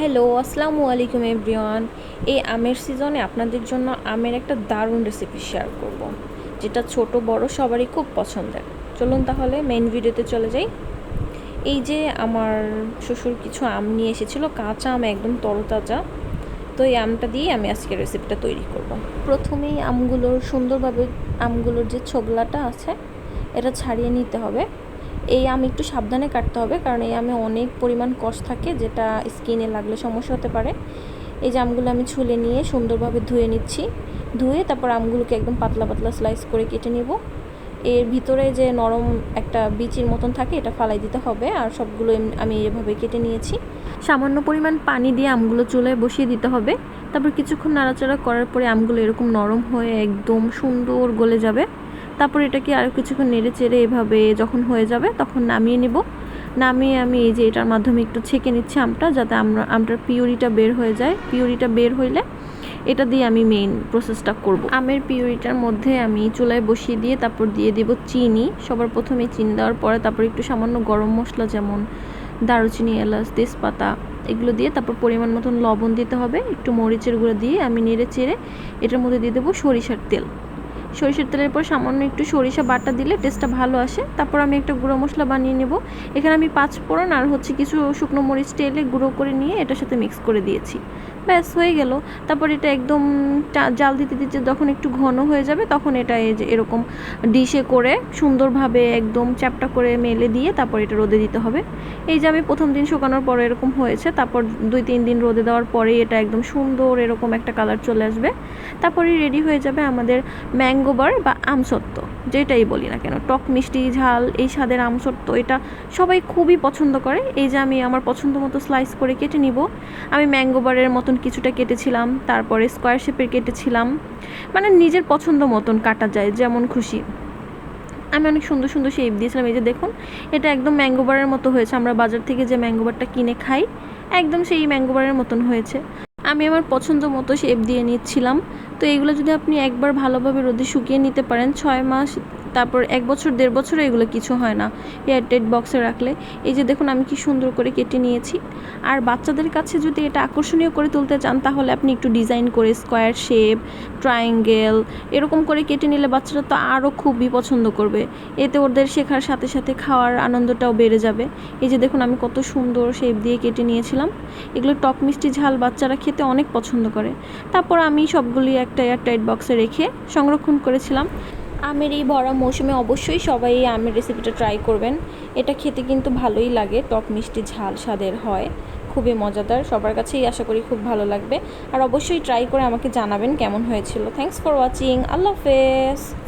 Hello আসসালামু আলাইকুম everyone এই আমের সিজনে আপনাদের জন্য আমের একটা দারুণ রেসিপি শেয়ার করব, যেটা ছোট, বড় সবারই খুব পছন্দের। চলুন তাহলে মেন ভিডিওতে চলে যাই। এই যে আমার শ্বশুর কিছু আম নিয়ে এসেছিল, কাঁচা আম একদম তরতাজা। তো এই আমটা দিয়ে আমি আজকে রেসিপিটা তৈরি করব। প্রথমেই আমগুলোর সুন্দরভাবে, আমগুলোর যে ছোবলাটা আছে, এটা ছাড়িয়ে নিতে হবে। এই আম একটু সাবধানে কাটতে হবে, কারণ এই আমে অনেক পরিমাণ কষ থাকে যেটা স্কিনে লাগলে সমস্যা হতে পারে। এই যে আমগুলো আমি ছুলে নিয়ে সুন্দরভাবে ধুয়ে নিচ্ছি। ধুয়ে তারপর আমগুলোকে একদম পাতলা পাতলা স্লাইস করে কেটে নেব। এর ভিতরে যে নরম একটা বিচির মতন থাকে এটা ফালাই দিতে হবে, আর সবগুলো আমি এভাবে কেটে নিয়েছি। সামান্য পরিমাণ পানি দিয়ে আমগুলো চুলায় বসিয়ে দিতে হবে। তারপর কিছুক্ষণ নাড়াচাড়া করার পরে আমগুলো এরকম নরম হয়ে একদম সুন্দর গলে যাবে। তারপর এটাকে আরও কিছুক্ষণ নেড়ে চেড়ে এভাবে যখন হয়ে যাবে তখন নামিয়ে নেব। নামিয়ে আমি এই যে এটার মাধ্যমে একটু ছেঁকে নিচ্ছি আমটা যাতে আমরা, আমটার পিউরিটা বের হয়ে যায়। পিউরিটা বের হইলে এটা দিয়ে আমি মেইন প্রসেসটা করব। আমের পিউরিটার মধ্যে আমি চুলায় বসিয়ে দিয়ে তারপর দিয়ে দেব চিনি। সবার প্রথমে চিনি দেওয়ার পরে তারপর একটু সামান্য গরম মশলা যেমন দারুচিনি, এলাচ, তেজপাতা এগুলো দিয়ে তারপর পরিমাণ মতন লবণ দিতে হবে। একটু মরিচের গুঁড়ো দিয়ে আমি নেড়ে চেড়ে এটার মধ্যে দিয়ে দেবো সরিষার তেল। সরিষার তেলের পর সামান্য একটু সরিষা বাটা দিলে টেস্টটা ভালো আসে। তারপর আমি একটা গুঁড়ো মশলা বানিয়ে নেব। এখানে আমি পাঁচ ফোড়ন আর হচ্ছে কিছু শুকনো মরিচ তেলে গুঁড়ো করে নিয়ে এটার সাথে মিক্স করে দিয়েছি। ব্যাস, হয়ে গেল। তারপর এটা একদম জাল দিতে দিতে যখন একটু ঘন হয়ে যাবে তখন এটা এই যে এরকম ডিশে করে সুন্দরভাবে একদম চ্যাপটা করে মেলে দিয়ে তারপর এটা রোদে দিতে হবে। এই যে আমি প্রথম দিন শুকানোর পরে এরকম হয়েছে। তারপর দুই, তিন দিন রোদে দেওয়ার পরেই এটা একদম সুন্দর এরকম একটা কালার চলে আসবে। তারপরে রেডি হয়ে যাবে আমাদের ম্যাঙ্গোবার বা আমসত্ত্ব যেটাই বলি না কেন, টক মিষ্টি, ঝাল, এই স্বাদের আমসত্ত্ব এটা সবাই খুবই পছন্দ করে। এই যে আমি আমার পছন্দ মতো স্লাইস করে কেটে নিব। আমি ম্যাঙ্গোবারের মতন কিছুটা কেটেছিলাম, তারপরে স্কোয়ার শেপের কেটেছিলাম। মানে নিজের পছন্দ মতন কাটা যায়, যেমন খুশি। আমি অনেক সুন্দর সুন্দর শেপ দিয়েছিলাম, এই যে দেখুন, এটা একদম ম্যাঙ্গোবারের মতো হয়েছে। আমরা বাজার থেকে যে ম্যাঙ্গোবারটা কিনে খাই, একদম সেই ম্যাঙ্গোবারের মতন হয়েছে। আমি আমার পছন্দ মতো শেপ দিয়ে নিচ্ছিলাম। তো এগুলো যদি আপনি একবার ভালোভাবে রোদে শুকিয়ে নিতে পারেন, ছয় মাস তারপর এক বছর, দেড় বছরে এগুলো কিছু হয় না। এয়ারটাইট বক্সে রাখলে। এই যে দেখুন, আমি কি সুন্দর করে কেটে নিয়েছি। আর বাচ্চাদের কাছে যদি এটা আকর্ষণীয় করে তুলতে চান, তাহলে আপনি একটু ডিজাইন করে স্কোয়ার শেপ ট্রায়াঙ্গেল এরকম করে কেটে নিলে বাচ্চারা তো আরও খুবই পছন্দ করবে। এতে ওদের শেখার সাথে সাথে খাওয়ার আনন্দটাও বেড়ে যাবে। এই যে দেখুন, আমি কত সুন্দর শেপ দিয়ে কেটে নিয়েছিলাম। এগুলো টক মিষ্টি ঝাল বাচ্চারা খেতে অনেক পছন্দ করে। তারপর আমি সবগুলি একটা এয়ারটাইট বক্সে রেখে সংরক্ষণ করেছিলাম। আমের এই ভরা মৌসুমে অবশ্যই সবাই এই আমের রেসিপিটা ট্রাই করবেন। এটা খেতে কিন্তু ভালোই লাগে, টক মিষ্টি ঝাল স্বাদের হয়, খুবই মজাদার। সবার কাছেই আশা করি খুব ভালো লাগবে। আর অবশ্যই ট্রাই করে আমাকে জানাবেন কেমন হয়েছিল। থ্যাংকস ফর ওয়াচিং আল্লাহ হাফেজ।